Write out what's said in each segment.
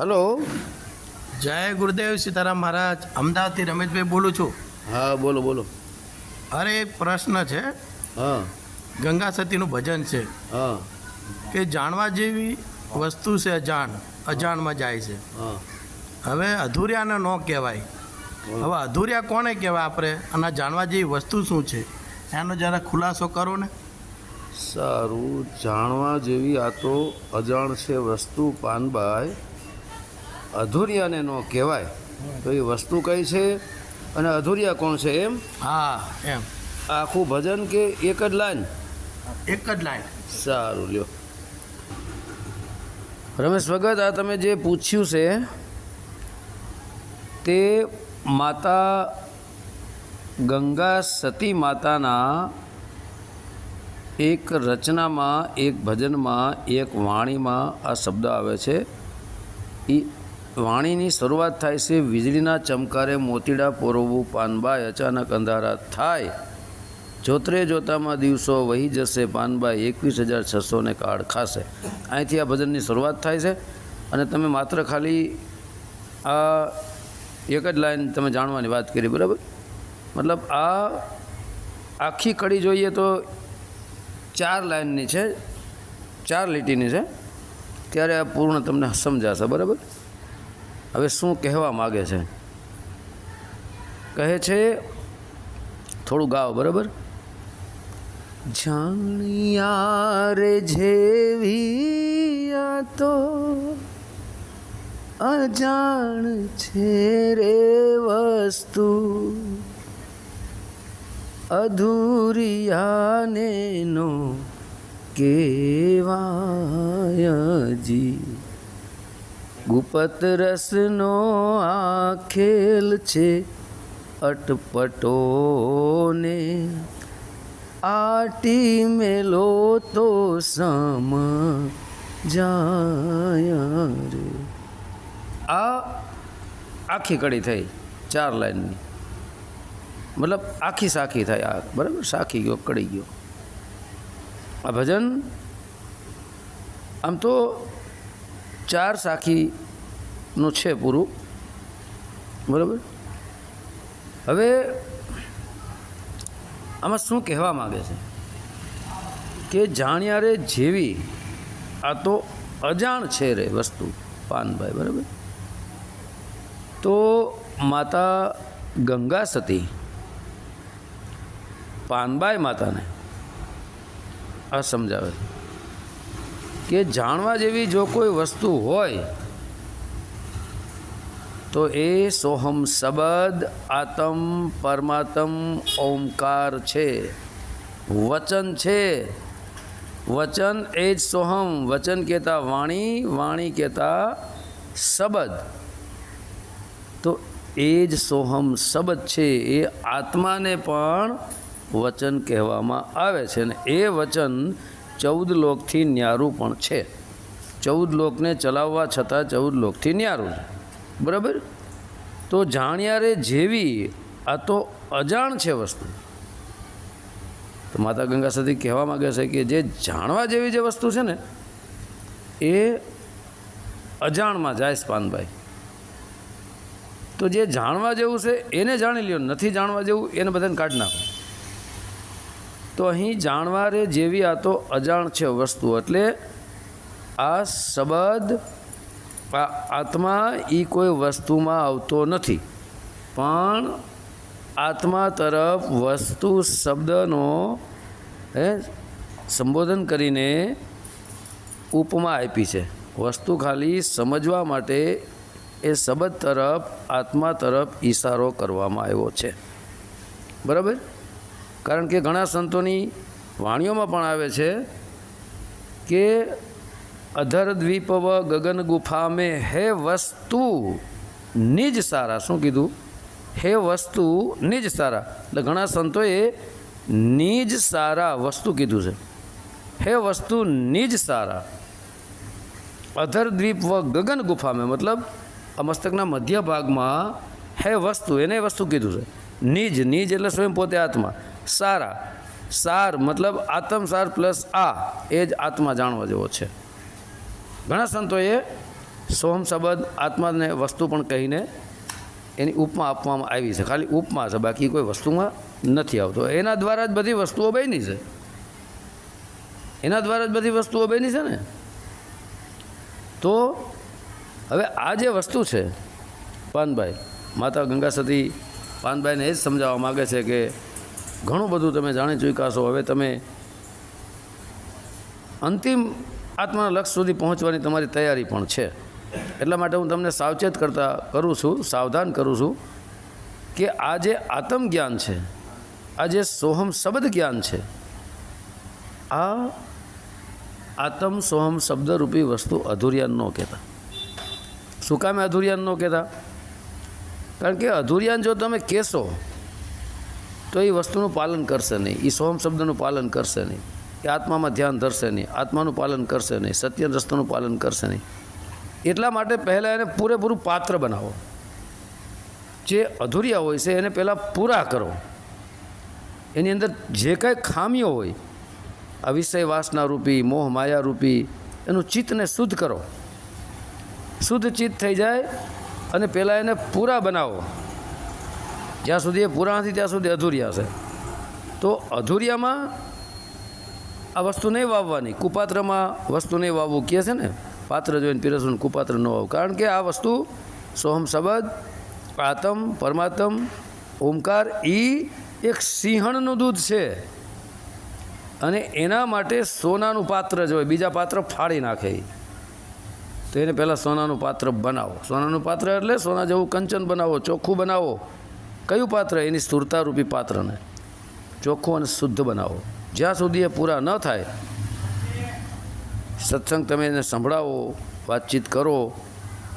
Hello. જય ગુરુદેવ સીતારામ મહારાજ. અમદાવાદથી રમેશભાઈ બોલું છું. હા બોલો બોલો. અરે એક પ્રશ્ન છે. હા. ગંગા સતીનું ભજન છે. હા. કે જાણવા જેવી વસ્તુ છે અજાણ અજાણમાં જાય છે. હવે અધૂર્યાને ન કહેવાય. હવે અધૂર્યા કોને કહેવાય આપણે? અને જાણવા જેવી વસ્તુ શું છે? એનો જરા ખુલાસો કરો ને. સારું. જાણવા જેવી આ તો અજાણ છે વસ્તુ પાનબાઈ. અધૂરિયાને ન કહેવાય. તો એ વસ્તુ કઈ છે? અને અધૂરિયા કોણ છે એમ? હા એમ. આખું ભજન કે એક જ લાઈન? એક જ લાઈન. સારું લ્યો. રમેશ ભગત આ તમે જે પૂછ્યું છે તે માતા ગંગા સતી માતાના એક રચનામાં એક ભજનમાં એક વાણીમાં આ શબ્દ આવે છે. એ વાણીની શરૂઆત થાય છે, વીજળીના ચમકારે મોતીડા પોરવવું પાનબાઈ અચાનક અંધારા થાય. જોતરે જોતામાં દિવસો વહી જશે, પાનબાઈ એકવીસ હજાર છસો ને કાળ ખાશે. અહીંથી આ ભજનની શરૂઆત થાય છે અને તમે માત્ર ખાલી આ એક જ લાઈન તમે જાણવાની વાત કરી, બરાબર? મતલબ આ આખી કડી જોઈએ તો ચાર લાઈનની છે, ચાર લીટીની છે. ત્યારે આ પૂર્ણ તમને સમજાશે, બરાબર? હવે શું કહેવા માગે છે? કહે છે, થોડું ગાઓ, બરાબર? જાણિયા રે જેવી તો અજાણ છે રે વસ્તુ. અધૂરિયાને નો કેવાયજી ગુપત રસનો આ ખેલ છે અટપટોને. આટી મેલો તો સમ જાય રે. આ આખી કડી થઈ, ચાર લાઈનની. મતલબ આખી સાખી થાય આ, બરાબર? સાખી ગયો, કડી ગયો. આ ભજન, આમ તો ચાર સાખીનું છે પૂરું. બરાબર? હવે આમાં શું કહેવા માગે છે? કે જાણ્યા રે જેવી આ તો અજાણ છે રે વસ્તુ, પાનભાઈ, બરાબર? તો માતા ગંગા સતી, પાનબાઈ માતાને આ સમજાવે છે. કે જાણવા જેવી જો કોઈ વસ્તુ હોય, તો એ સોહમ શબદ આતમ પરમાત્મ ઓમકાર છે. વચન છે. વચન એ જ સોહમ. વચન કહેતા વાણી વાણી કહેતા શબદ તો એ જ સોહમ શબદ છે. એ આત્માને પણ વચન કહેવામાં આવે છે. અને એ વચન ચૌદ લોકથી ન્યારું પણ છે. ચૌદ લોકને ચલાવવા છતાં ચૌદ લોકથી ન્યારું બરાબર? તો જાણ્યા રે જેવી આ તો અજાણ છે વસ્તુ. તો માતા ગંગા સતી કહેવા માગે છે કે જે જાણવા જેવી જે વસ્તુ છે ને, એ અજાણમાં જાય સ્પાનભાઈ. પાનભાઈ તો જે જાણવા જેવું છે એને જાણી લ્યો, નથી જાણવા જેવું એને બધાને કાઢી નાખો. તો અહીં જાણવા રે જેવી આ તો અજાણ છે વસ્તુ, એટલે આ શબ્દ, આ આત્મા એ કોઈ વસ્તુમાં આવતો નથી. પણ આત્મા તરફ વસ્તુ શબ્દનો, હે, સંબોધન કરીને ઉપમા આપી છે. વસ્તુ ખાલી સમજવા માટે એ શબ્દ તરફ, આત્મા તરફ ઈશારો કરવામાં આવ્યો છે. બરાબર? કારણ કે ઘણા સંતોની વાણીઓમાં પણ આવે છે કે અધર દ્વીપવ ગગન ગુફા મેં હે વસ્તુ નિજ સારા. શું કીધું? હે વસ્તુ નિજ સારા. એટલે ઘણા સંતોએ નિજ સારા વસ્તુ કીધું છે. હે વસ્તુ નિજ સારા. અધર દ્વીપ વ ગગન ગુફા મેં મતલબ આ મસ્તકના મધ્ય ભાગમાં હે વસ્તુ, એને વસ્તુ કીધું છે. નિજ નિજ એટલે સ્વયં પોતે આત્મા. સારા. સાર મતલબ આત્મસાર પ્લસ આ એ જ આત્મા જાણવા જેવો છે. ઘણા સંતોએ સોહમ શબ્દ આત્માને વસ્તુ પણ કહીને એની ઉપમા આપવામાં આવી છે. ખાલી ઉપમા છે, બાકી કોઈ વસ્તુમાં નથી આવતો. એના દ્વારા જ બધી વસ્તુઓ બની છે. એના દ્વારા જ બધી વસ્તુઓ બની છે ને? તો હવે આ જે વસ્તુ છે, પાનભાઈ, માતા ગંગા સતી પાનભાઈને એ જ સમજાવવા માગે છે કે ઘણું બધું તમે જાણી ચૂક્યા છો. હવે તમે અંતિમ આત્માના લક્ષ્ય સુધી પહોંચવાની તમારી તૈયારી પણ છે. એટલા માટે હું તમને સાવચેત કરતા કરું છું, સાવધાન કરું છું કે આ જે આત્મજ્ઞાન છે, આ જે સોહમ શબ્દ જ્ઞાન છે, આ આત્મ સોહમ શબ્દરૂપી વસ્તુ અધુરિયાન ન કહેતા. શું કામે અધુરિયાન ન કહેતા? કારણ કે અધુરિયાન જો તમે કહેશો તો એ વસ્તુનું પાલન કરશે નહીં. એ સોમ શબ્દનું પાલન કરશે નહીં. એ આત્મામાં ધ્યાન ધરશે નહીં. આત્માનું પાલન કરશે નહીં. સત્ય રસ્તાનું પાલન કરશે નહીં. એટલા માટે પહેલાં એને પૂરેપૂરું પાત્ર બનાવો. જે અધૂરિયા હોય છે એને પહેલાં પૂરા કરો. એની અંદર જે કાંઈ ખામીઓ હોય, આ વિષય વાસના રૂપી, મોહ માયા રૂપી, એનું ચિત્તને શુદ્ધ કરો. શુદ્ધ ચિત્ત થઈ જાય અને પહેલાં એને પૂરા બનાવો. જ્યાં સુધી એ પૂરા નથી, ત્યાં સુધી અધૂરિયા છે. તો અધૂરિયામાં આ વસ્તુ નહીં વાવવાની. કુપાત્રમાં વસ્તુ નહીં વાવવું કહે છે ને, પાત્ર જોઈને પીરસવું કુપાત્ર ન વાવ કારણ કે આ વસ્તુ સોહમ શબ્દ, આતમ, પરમાત્મ, ઓમકાર એ એક સિંહણનું દૂધ છે. અને એના માટે સોનાનું પાત્ર જોઈએ બીજા પાત્ર ફાડી નાખે તો એને પહેલાં સોનાનું પાત્ર બનાવો. સોનાનું પાત્ર એટલે સોના જેવું કંચન બનાવો, ચોખ્ખું બનાવો. કયું પાત્ર એની સ્થૂળતારૂપી પાત્રને? ચોખ્ખું અને શુદ્ધ બનાવો. જ્યાં સુધી એ પૂરા ન થાય, સત્સંગ તમે એને સંભળાવો, વાતચીત કરો,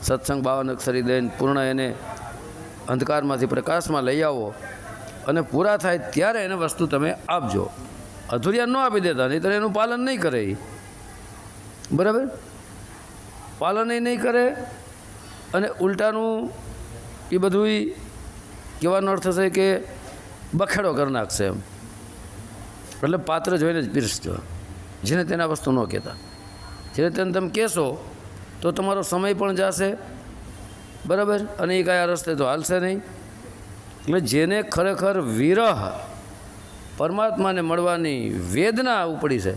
સત્સંગ બાવન અક્ષરી દઈને પૂર્ણ એને અંધકારમાંથી પ્રકાશમાં લઈ આવો અને પૂરા થાય ત્યારે એને વસ્તુ તમે આપજો. અધૂરિયા ન આપી દેતા નહીં તો એનું પાલન નહીં કરે. બરાબર? પાલન એ નહીં કરે અને ઉલટાનું એ બધું કહેવાનો અર્થ છે કે બખેડો કરી નાખશે એમ. એટલે પાત્ર જોઈને જ પીરસજો. જેને તેના વસ્તુ ન કહેતા. જેને તેને તમે કહેશો, તો તમારો સમય પણ જશે. બરાબર? અને એ કયા રસ્તે તો હાલશે નહીં. એટલે જેને ખરેખર વિરહ પરમાત્માને મળવાની વેદના ઉપડી છે,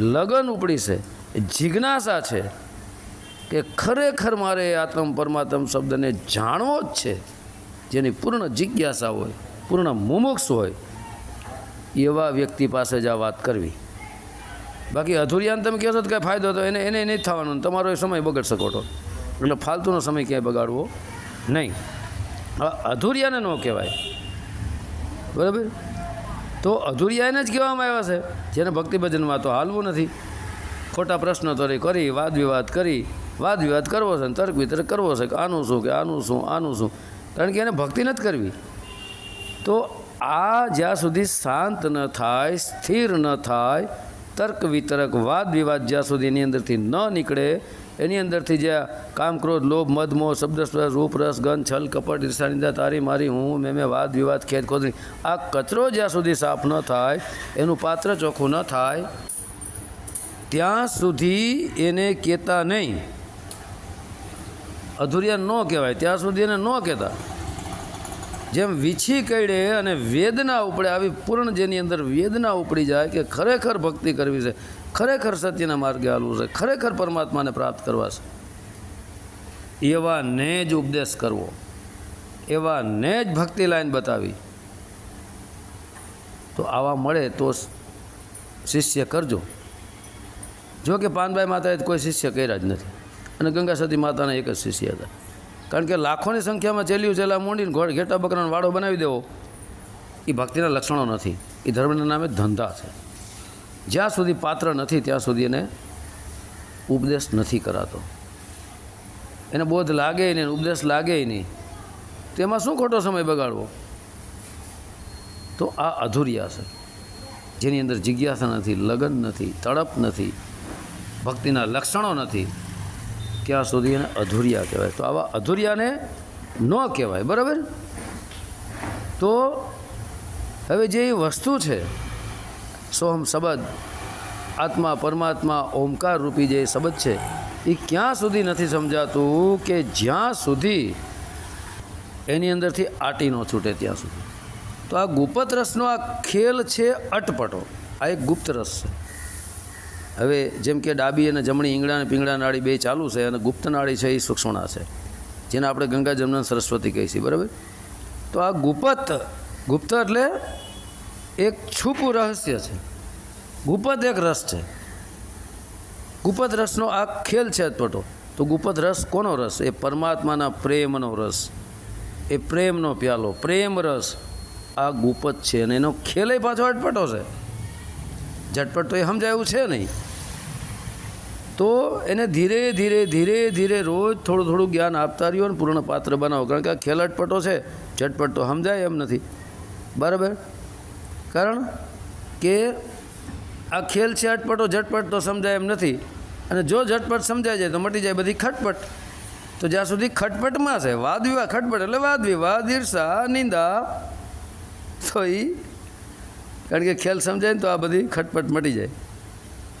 લગન ઉપડી છે, જિજ્ઞાસા છે, કે ખરેખર મારે આત્મ પરમાત્મ શબ્દને જાણવો જ છે. જેની પૂર્ણ જિજ્ઞાસા હોય, પૂર્ણ મુમુક્ષ હોય, એવા વ્યક્તિ પાસે જ આ વાત કરવી. બાકી અધુરિયાને તમે કહેશો તો કાંઈ ફાયદો તો એને એને નહીં થવાનો તમારો એ સમય બગડ ખોટો. એટલે ફાલતુનો સમય ક્યાંય બગાડવો નહીં. હવે અધુરિયાને ન કહેવાય. બરાબર? તો અધુરિયાને જ કહેવામાં આવ્યા છે. જેને ભક્તિ ભજનમાં તો હાલવું નથી. ખોટા પ્રશ્નો પ્રશ્નોત્તરી કરી, વાદ વિવાદ કરી, વાદ વિવાદ કરવો છે તર્ક વિતર્ક કરવો છે કે આનું શું, કે આનું શું આનું શું? કારણ કે એને ભક્તિ નથી કરવી. તો આ જ્યાં સુધી શાંત ન થાય, સ્થિર ન થાય, તર્ક વિતર્ક, વાદ વિવાદ જ્યાં સુધી એની અંદરથી ન નીકળે, એની અંદરથી જે કામ, ક્રોધ, લોભ, મદ, મોહ, શબ્દ રૂપ, રસ, ગંધ, છલ, કપટ, ઈર્ષા તારી, મારી, હું, મેં મેં, વાદ, વિવાદ, ખેદ ખોદરી આ કચરો જ્યાં સુધી સાફ ન થાય, એનું પાત્ર ચોખ્ખું ન થાય, ત્યાં સુધી એને કહેતા નહીં. અધુરિયા ન કહેવાય, ત્યાં સુધી એને ન કહેતા. જેમ વીછી કડે અને વેદના ઉપડે, આવી પૂર્ણ જેની અંદર વેદના ઉપડી જાય કે ખરેખર ભક્તિ કરવી છે, ખરેખર સત્યના માર્ગે હાલવું છે, ખરેખર પરમાત્માને પ્રાપ્ત કરવા છે. એવા ને જ ઉપદેશ કરવો, એવા ને જ ભક્તિ લાઈન બતાવી. તો આવા મળે તો શિષ્ય કરજો. જો કે પાનભાઈ માતાએ કોઈ શિષ્ય કર્યા જ નથી. અને ગંગા સતી માતાના એક જ શિષ્ય હતા. કારણ કે લાખોની સંખ્યામાં ચેલ્યું ચેલા મૂંડીને ઘોડ ઘેટા બકરાનો વાડો બનાવી દેવો, એ ભક્તિના લક્ષણો નથી. એ ધર્મના નામે ધંધા છે. જ્યાં સુધી પાત્ર નથી, ત્યાં સુધી એને ઉપદેશ નથી કરાતો. એને બોધ લાગે નહીં ઉપદેશ લાગે નહીં. તેમાં શું ખોટો સમય બગાડવો? તો આ અધુરિયા છે. જેની અંદર જિજ્ઞાસા નથી, લગન નથી, તડપ નથી, ભક્તિના લક્ષણો નથી. ત્યાં સુધી એને અધુરિયા કહેવાય? તો આવા અધુરિયાને ન કહેવાય, બરાબર? તો હવે જે વસ્તુ છે, સોહમ શબ્દ, આત્મા, પરમાત્મા, ઓમકાર રૂપી જે શબ્દ છે, એ ક્યાં સુધી નથી સમજાતું કે જ્યાં સુધી એની અંદરથી આટી ન છૂટે ત્યાં સુધી? તો આ ગુપ્ત રસનો આ ખેલ છે અટપટો, આ એક ગુપ્ત રસ છે. હવે જેમ કે ડાબી અને જમણી ઈંગડા અને પીંગળા નાળી બે ચાલુ છે અને ગુપ્ત નાળી છે એ સૂક્ષ્મણા છે, જેને આપણે ગંગા જમના સરસ્વતી કહીએ છીએ, બરાબર? તો આ ગુપ્ત ગુપ્ત એટલે એક છુપું રહસ્ય છે. ગુપ્ત એક રસ છે. ગુપ્ત રસનો આ ખેલ છે અટપટો. તો ગુપ્ત રસ કોનો રસ? એ પરમાત્માના પ્રેમનો રસ. એ પ્રેમનો પ્યાલો, પ્રેમ રસ. આ ગુપ્ત છે અને એનો ખેલે પાછો અટપટો છે. ઝટપટ તો એ સમજાય છે નહીં. તો એને ધીરે ધીરે ધીરે ધીરે રોજ થોડું થોડું જ્ઞાન આપતા રહ્યો અને પૂર્ણ પાત્ર બનાવો કારણ કે આ ખેલ અટપટો છે ઝટપટ તો સમજાય એમ નથી. બરાબર? કારણ કે આ ખેલ છે અટપટો ઝટપટ તો સમજાય એમ નથી. અને જો ઝટપટ સમજાય જાય તો મટી જાય બધી ખટપટ. તો જ્યાં સુધી ખટપટમાં છે વાદ વિવાહ ખટપટ એટલે વાદ વિવાદ ઈર્ષા, નિંદા. તો એ કારણ કે ખેલ સમજાય ને તો આ બધી ખટપટ મટી જાય.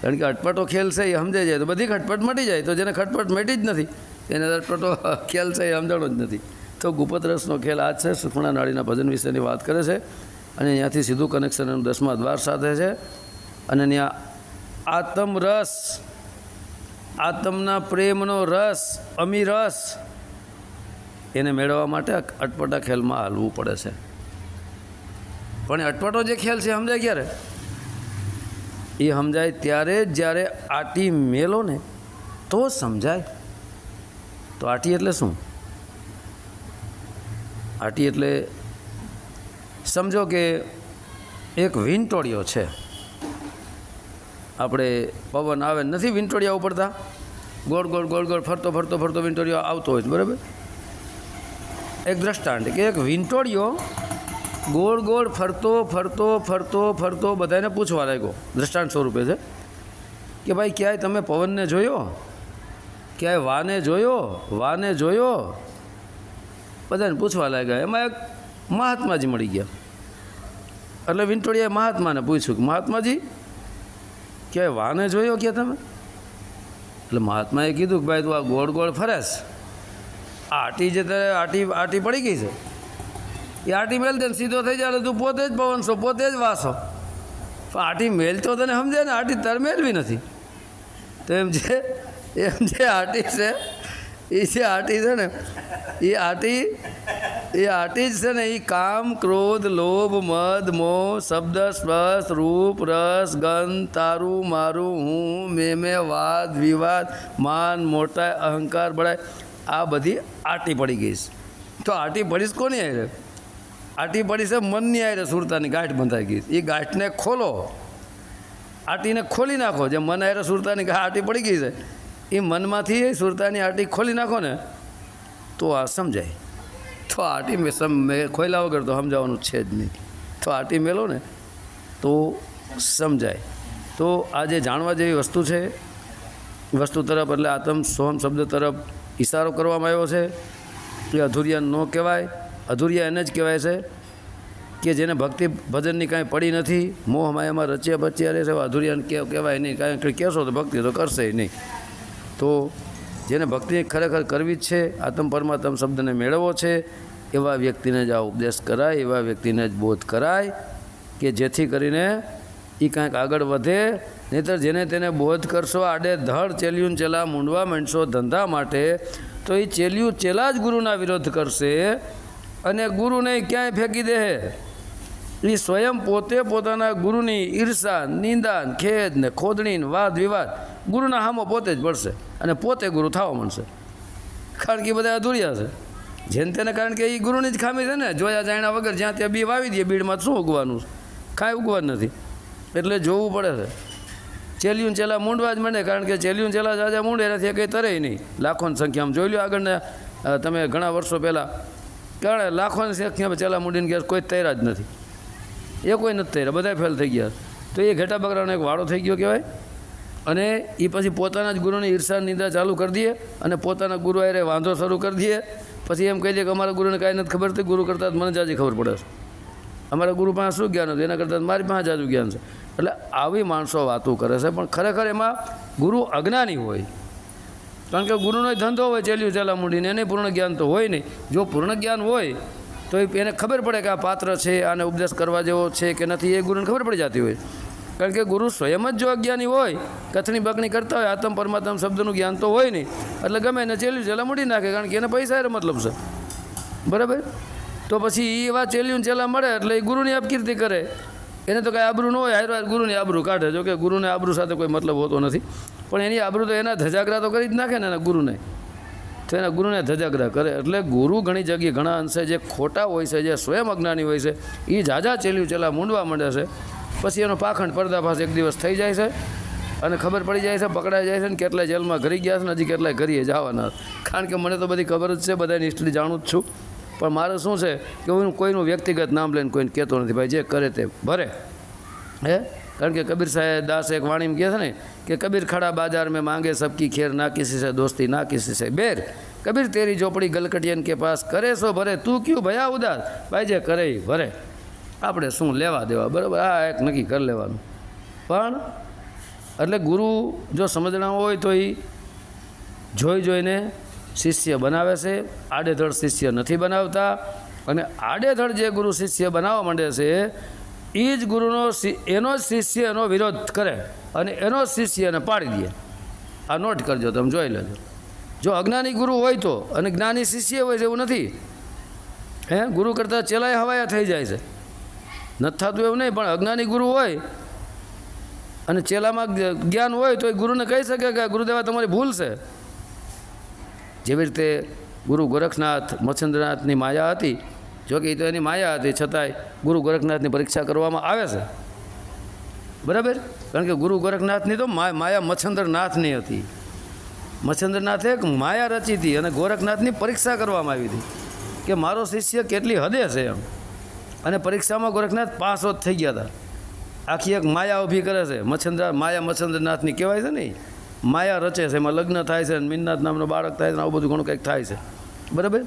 કારણ કે અટપટો ખેલ છે એ સમજાઈ જાય. તો બધી ખટપટ મટી જાય. તો જેને ખટપટ મટી જ નથી, એને અટપટો ખેલ છે એ સમજાણો જ નથી. તો ગુપત રસનો ખેલ આ છે. સુખમણા નાળીના ભજન વિશેની વાત કરે છે અને ત્યાંથી સીધું કનેક્શન એનું દસમા દ્વાર સાથે છે. અને ત્યાં આત્મ રસ, આત્મના પ્રેમનો રસ અમી રસ એને મેળવવા માટે અટપટા ખેલમાં હાલવું પડે છે. પણ અટપટો જે ખેલ છે સમજાય ક્યારે? એ સમજાય ત્યારે જ્યારે આટી મેલો ને તો સમજાય. તો આટી એટલે શું? આટી એટલે સમજો કે એક વીંટોળિયો છે. આપણે પવન આવે નથી વીંટોળિયા ઉપડતા? ગોળ ગોળ ગોળ ગોળ ફરતો ફરતો ફરતો વીંટોળિયો આવતો હોય બરાબર? એક દ્રષ્ટાંત કે એક વીંટોળિયો ગોળ ગોળ ફરતો ફરતો ફરતો ફરતો બધાને પૂછવા લાગ્યો. દ્રષ્ટાંત સ્વરૂપે છે. કે ભાઈ, ક્યાંય તમે પવનને જોયો? ક્યાંય વાને જોયો? વાને જોયો? બધાને પૂછવા લાગ્યા. એમાં એક મહાત્માજી મળી ગયા. એટલે વિંટોળીએ મહાત્માને પૂછ્યું કે, મહાત્માજી, ક્યાંય વાને જોયો ક્યાં તમે? એટલે મહાત્માએ કીધું કે, ભાઈ, તું આ ગોળ ગોળ ફરેશ. આટી જે તારે આટી આટી પડી ગઈ છે. આટી મેલ દે સીધો થઈ જાય તું પોતે જ પવન છો પોતે જ વાસો. પણ આટી મેલતો તને સમજે ને, આટી તારે બી નથી. તો એમ છે એમ જે આટી છે એ જે આટી છે ને એ આટી એ આટી જ છે ને એ કામ, ક્રોધ, લોભ, મદ, મોહ, શબ્દ, સ્પર્શ, રૂપ, રસ, ગંધ, તારું, મારું, હું, મેં મેં, વાદ, વિવાદ, માન મોટા અહંકાર બળાય આ બધી આટી પડી ગઈ છે. તો આટી પડીશ કોની આવી આટી પડી છે મનની આયરે સુરતાની ગાંઠ બંધાઈ ગઈ. એ ગાંઠને ખોલો. આટીને ખોલી નાખો. જે મન આયરે સુરતાની આટી પડી ગઈ છે એ મનમાંથી એ સુરતાની આટી ખોલી નાખો ને, તો આ સમજાય. તો આટી મેં સમ, મેં ખોલ્યા વગર તો સમજાવવાનું છે જ નહીં. તો આટી મેલો ને, તો સમજાય. તો આ જે જાણવા જેવી વસ્તુ છે, વસ્તુ તરફ એટલે આત્મ સોમ શબ્દ તરફ ઇશારો કરવામાં આવ્યો છે. એ અધુરિયા ન કહેવાય. અધુરિયા એને જ કહેવાય છે કે જેને ભક્તિ ભજનની કાંઈ પડી નથી, મોહ એમાં રચ્યા બચ્યા રહે છે કે કહેવાય નહીં. કંઈ કહેશો તો ભક્તિ તો કરશે નહીં. તો જેને ભક્તિ ખરેખર કરવી જ છે, આત્મ પરમાત્મ શબ્દને મેળવવો છે, એવા વ્યક્તિને જ આ ઉપદેશ કરાય, એવા વ્યક્તિને જ બોધ કરાય કે જેથી કરીને એ કાંઈક આગળ વધે. નહીતર જેને તેને બોધ કરશો, આડે ધડ ચેલ્યું ચેલા મૂંડવા માંડશો ધંધા માટે, તો એ ચેલ્યું ચેલા જ ગુરુના વિરોધ કરશે. અને ગુરુને ક્યાંય ફેંકી દે એ સ્વયં પોતે પોતાના ગુરુની ઈર્ષા, નિંદા ને ખેદ ને ખોદણી ને વાદ વિવાદ ગુરુના હામો પોતે જ પડશે અને પોતે ગુરુ થવા મળશે. કારણ કે બધા અધૂરિયા છે. જેને તેને કારણ કે એ ગુરુની જ ખામી છે ને, જોયા જાણ્યા વગર જ્યાં ત્યાં બી વાવી દઈએ બીડમાં શું ઉગવાનું છે? કાંઈ ઉગવાનું નથી. એટલે જોવું પડે છે. ચેલિયું ચેલા મૂંડવા જ મળે કારણ કે ચેલિયું ચેલા જાજા મૂંડે એનાથી કંઈ તરે નહીં. લાખોની સંખ્યામાં જોઈ લો આગળને તમે ઘણા વર્ષો પહેલાં કારણ લાખોની સંખ્યામાં ચેલા મૂડીને ગયા, કોઈ તૈયાર જ નથી. એ કોઈ નથી તૈયાર બધા ફેલ થઈ ગયા. તો એ ઘેટા બકરાનો એક વાળો થઈ ગયો કહેવાય. અને એ પછી પોતાના જ ગુરુની ઈર્ષા નિંદા ચાલુ કરી દઈએ અને પોતાના ગુરુ આરે વાંધો શરૂ કરી દઈએ. પછી એમ કહી દે કે અમારા ગુરુને કાંઈ નથી ખબર હતી ગુરુ કરતાં મને જાજી ખબર પડે છે. અમારા ગુરુ પાસે શું જ્ઞાન હતું? એના કરતાં મારી પાસે જાજુ જ્ઞાન છે. એટલે આવી માણસો વાતો કરે છે, પણ ખરેખર એમાં ગુરુ અજ્ઞાની હોય. કારણ કે ગુરુનો ધંધો હોય ચેલ્યું ચેલા મૂડીને, એને પૂર્ણ જ્ઞાન તો હોય નહીં. જો પૂર્ણ જ્ઞાન હોય, તો એને ખબર પડે કે આ પાત્ર છે, આને ઉપદેશ કરવા જેવો છે કે નથી, એ ગુરુને ખબર પડી જતી હોય. કારણ કે ગુરુ સ્વયં જ જો અજ્ઞાની હોય, કથની બકણી કરતા હોય, આત્મ પરમાત્મ શબ્દનું જ્ઞાન તો હોય નહીં. એટલે ગમે એને ચેલ્યું ચેલા મૂડી નાખે, કારણ કે એને પૈસા એ મતલબ છે. બરાબર? તો પછી એ એવા ચેલ્યું ચેલા મળે એટલે એ ગુરુની અપકીર્તિ કરે. એને તો કાંઈ આબરૂ ન હોય હારો હાર ગુરુની આબરૂ કાઢે. જો કે ગુરુને આબરૂ સાથે કોઈ મતલબ હોતો નથી. પણ એની આબરૂ તો એના ધજાગરા તો કરી જ નાખે ને એના ગુરુને. તો એના ગુરુને ધજાગરા કરે. એટલે ગુરુ ઘણી જગ્યાએ ઘણા અંશે જે ખોટા હોય છે, જે સ્વયં અજ્ઞાની હોય છે એ ઝાઝા ચેલ્યું ચેલા મૂંડવા માંડે છે. પછી એનો પાખંડ પર્દાફાશ એક દિવસ થઈ જાય છે અને ખબર પડી જાય છે, પકડાઈ જાય છે ને કેટલાય જેલમાં ઘરી ગયા છે ને હજી કેટલાય ઘરીએ જવાના. કારણ કે મને તો બધી ખબર જ છે, બધાની હિસ્ટ્રી જાણું જ છું. પણ મારે શું છે કે હું કોઈનું વ્યક્તિગત નામ લઈને કોઈને કહેતો નથી. ભાઈ, જે કરે તે ભરે. હે? કારણ કે કબીર સાહેબ દાસ એક વાણીમાં કહે છે ને કે કબીર ખડા બાજાર મેં માંગે, સબકી ખેર ના કિસી છે, દોસ્તી ના કિસી છે. બેર, કબીર તેરી ચોપડી ગલકટિયન કે પાસ કરે સો ભરે. તું ક્યું ભયા ઉદાસ? ભાઈ, જે કરે ભરે. આપણે શું લેવા દેવા? બરાબર, આ એક નક્કી કરી લેવાનું. પણ એટલે ગુરુ જો સમજણા હોય તો એ જોઈ જોઈને શિષ્ય બનાવે છે. આડેધડ શિષ્ય નથી બનાવતા. અને આડેધડ જે ગુરુ શિષ્ય બનાવવા માંડે છે એ જ ગુરુનો એનો જ શિષ્ય એનો વિરોધ કરે અને એનો જ શિષ્ય એને પાડી દે. આ નોટ કરજો, તમે જોઈ લેજો. જો અજ્ઞાની ગુરુ હોય તો, અને જ્ઞાની શિષ્ય હોય છે એવું નથી. હે, ગુરુ કરતાં ચેલાય હવાયા થઈ જાય છે. નથી થતું એવું નહીં, પણ અજ્ઞાની ગુરુ હોય, અને ચેલામાં જ્ઞાન હોય તો એ ગુરુને કહી શકે કે ગુરુદેવા તમારી ભૂલ છે. જેવી રીતે ગુરુ ગોરખનાથ, મચ્છન્દ્રનાથની માયા હતી જોકે એ તો એની માયા હતી, છતાંય ગુરુ ગોરખનાથની પરીક્ષા કરવામાં આવે છે. બરાબર? કારણ કે ગુરુ ગોરખનાથની તો માયા મચ્છન્દ્રનાથની હતી. મચ્છન્દ્રનાથે એક માયા રચી હતી અને ગોરખનાથની પરીક્ષા કરવામાં આવી હતી. કે મારો શિષ્ય કેટલી હદે છે એમ. અને પરીક્ષામાં ગોરખનાથ પાસ જ થઈ ગયા હતા. આખી એક માયા ઊભી કરે છે. મચ્છન્દ્ર, માયા મચ્છન્દ્રનાથની કહેવાય છે ને ઈ. માયા રચે છે, એમાં લગ્ન થાય છે અને મીનનાથ નામનો બાળક થાય છે આવું બધું ઘણું કંઈક થાય છે. બરાબર?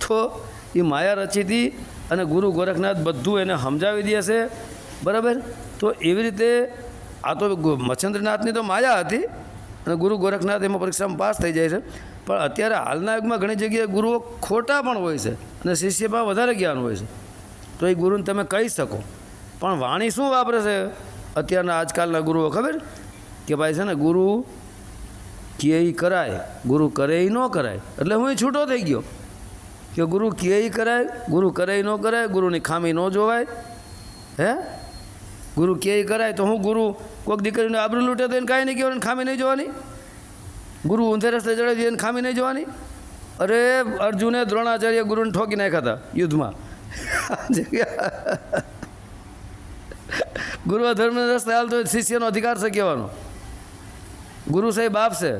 તો એ માયા રચી હતી અને ગુરુ ગોરખનાથ બધું એને સમજાવી દે છે. બરાબર? તો એવી રીતે આ તો મચ્છન્દ્રનાથની તો માયા હતી અને ગુરુ ગોરખનાથ એમાં પરીક્ષામાં પાસ થઈ જાય છે. પણ અત્યારે હાલના યુગમાં ઘણી જગ્યાએ ગુરુઓ ખોટા પણ હોય છે અને શિષ્યમાં વધારે જ્ઞાન હોય છે. તો એ ગુરુને તમે કહી શકો. પણ વાણી શું વાપરે છે? અત્યારના આજકાલના ગુરુઓ ખબર? કે ભાઈ છે ને, ગુરુ કે એ કરાય, ગુરુ કરે એ ન કરાય. એટલે હું છૂટો થઈ ગયો. કે ગુરુ કે ઈ કરાય, ગુરુ કરે એ ન કરાય, ગુરુની ખામી ન જોવાય. હે? ગુરુ કે એ કરાય તો હું ગુરુ કોઈક દીકરીને આબરૂ લૂંટે તો એને કાંઈ નહીં કહેવાનું ખામી નહીં જોવાની. ગુરુ ઊંધે રસ્તે ચડે એને ખામી નહીં જોવાની. અરે, અર્જુને દ્રોણાચાર્ય ગુરુને ઠોકી નાખ્યા હતા યુદ્ધમાં. ગુરુ ધર્મ રસ્તે હાલતો શિષ્યનો અધિકાર છે કહેવાનો. ગુરુ સાહેબ બાપ છે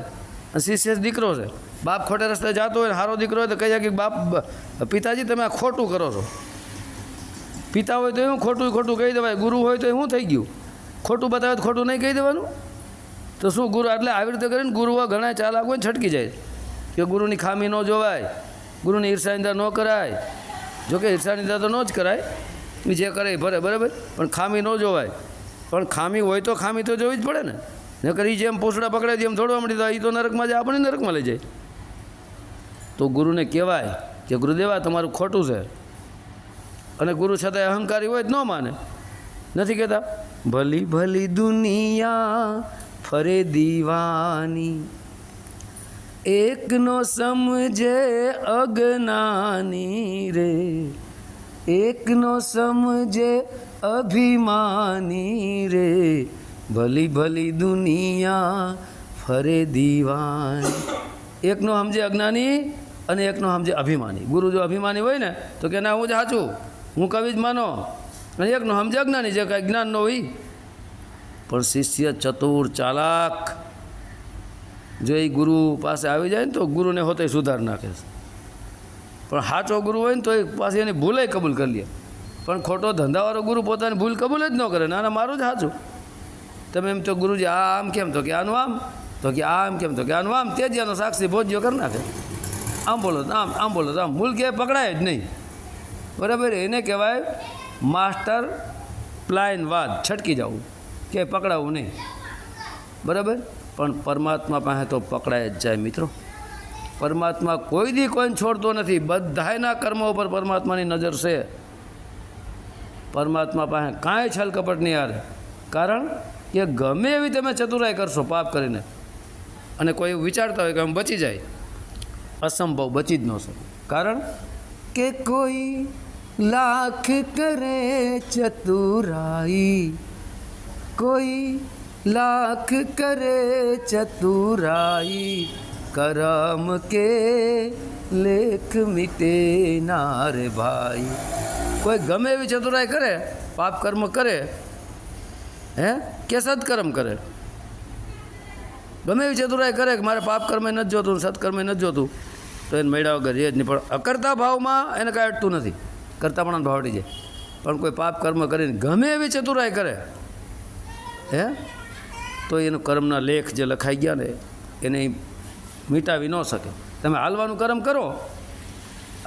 શિષ્ય દીકરો છે. બાપ ખોટે રસ્તે જતો હોય સારો દીકરો હોય તો કહી કે બાપ પિતાજી તમે આ ખોટું કરો છો. પિતા હોય તો એવું ખોટું ખોટું કહી દેવાય, ગુરુ હોય તો શું થઈ ગયું. ખોટું બતાવે તો ખોટું નહીં કહી દેવાનું. તો શું ગુરુ, એટલે આવી રીતે કરીને ગુરુઓ ઘણા ચાલાક હોય છટકી જાય કે ગુરુની ખામી ન જોવાય, ગુરુની ઈર્ષાનિંદા ન કરાય. જોકે ઈર્ષાનિંદા તો ન જ કરાય. જે કરે ભરે, બરાબર? પણ ખામી ન જોવાય. પણ ખામી હોય તો ખામી તો જોવી જ પડે ને. નકર એ જેમ પૂછડા પકડે જેમ થોડવા મળી તો એ તો નરકમાં જાય આપણે નરકમાં લઈ જાય. તો ગુરુને કહેવાય કે ગુરુદેવા, તમારું ખોટું છે. અને ગુરુ છતાંય અહંકારી હોય ન માને. નથી કહેતા? ભલી ભલી દુનિયા ફરે દીવાની. એકનો સમજે અજ્ઞાની રે. એકનો સમજે અભિમાની રે. ભલી ભલી દુનિયા ફરે દીવાન. એકનો સમજે અજ્ઞાની અને એકનો સમજે અભિમાની. ગુરુ જો અભિમાની હોય ને, તો કે ના, હું જ સાચું. હું કવિ જ માનો. અને એકનો સમજે અજ્ઞાની જે કાંઈ જ્ઞાન ન હોય. પણ શિષ્ય ચતુર ચાલાક. જો એ ગુરુ પાસે આવી જાય ને, તો ગુરુને હોતે સુધાર નાખે પણ સાચો ગુરુ હોય ને, તો એ પાસે એની ભૂલે કબૂલ કરી લે. પણ ખોટો ધંધાવાળો ગુરુ પોતાની ભૂલ કબૂલ જ ન કરે. ના ના, મારું જ સાચું. તમે એમ તો ગુરુજી આ આમ કેમ તો કે આનું આમ તો કે આ આમ કેમ તો કે આનું આમ તે જ એનો સાક્ષી ભોજ્યો કરી નાખે આમ બોલો તો આમ આમ બોલો તો આમ ભૂલ કે પકડાય જ નહીં બરાબર એને કહેવાય માસ્ટર પ્લાઇન વાદ છટકી જવું કે પકડાવવું નહીં બરાબર પણ પરમાત્મા પાસે તો પકડાય જ જાય મિત્રો પરમાત્મા કોઈ દી કોઈને છોડતો નથી બધાયના કર્મો ઉપર પરમાત્માની નજર છે પરમાત્મા પાસે કાંઈ છલ કપટ નહીં હારે કારણ કે ગમે એવી તમે ચતુરાઈ કરશો, પાપ કરીને. અને કોઈ એવું વિચારતા હોય કે આમ બચી જાય. અસંભવ બચી જ ન શકે. કારણ કે કોઈ લાખ કરે ચતુરાઈ. કોઈ લાખ કરે ચતુરાઈ. કરમ કે લેખ મીટે ના રે ભાઈ. કોઈ ગમે એવી ચતુરાઈ કરે, પાપ કર્મ કરે હે? કે સત્કર્મ કરે? ગમે એવી ચતુરાઈ કરે કે મારે પાપ કર્મે નથી જોતું, સત્કર્મે નથી જોતું, તો એને મેળા વગર એ જ નહીં. પણ અકર્તા ભાવમાં એને કાંઈ અટતું નથી. કરતા પણ ભાવડી જાય. પણ કોઈ પાપ કર્મ કરીને ગમે એવી ચતુરાઈ કરે, હે? તો એનો કર્મના લેખ જે લખાઈ ગયા ને, એને મિટાવી ન શકે. તમે હાલવાનું કર્મ કરો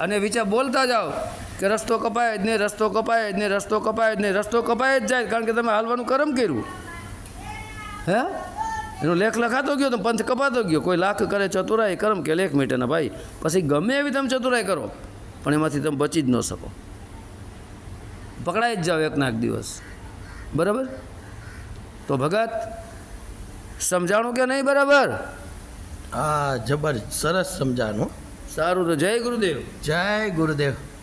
અને વિચાર બોલતા જાઓ. કે રસ્તો કપાય જ નહીં રસ્તો કપાય જ નહીં રસ્તો કપાય જ નહીં રસ્તો કપાય જ જાય કારણ કે તમે હાલવાનું કરમ કર્યું. હે? એનો લેખ લખાતો ગયો તો પંથ કપાતો ગયો. કોઈ લાખ કરે ચતુરાઈ કરમ કે લેખ મીટેના ભાઈ. પછી ગમે એવી તમે ચતુરાઈ કરો પણ એમાંથી તમે બચી જ ન શકો. પકડાઈ જ જાઓ એક દિવસ. બરાબર? તો ભગત સમજાણું કે નહીં બરાબર? હા જબર સરસ સમજાનું સારું તો જય ગુરુદેવ. જય ગુરુદેવ.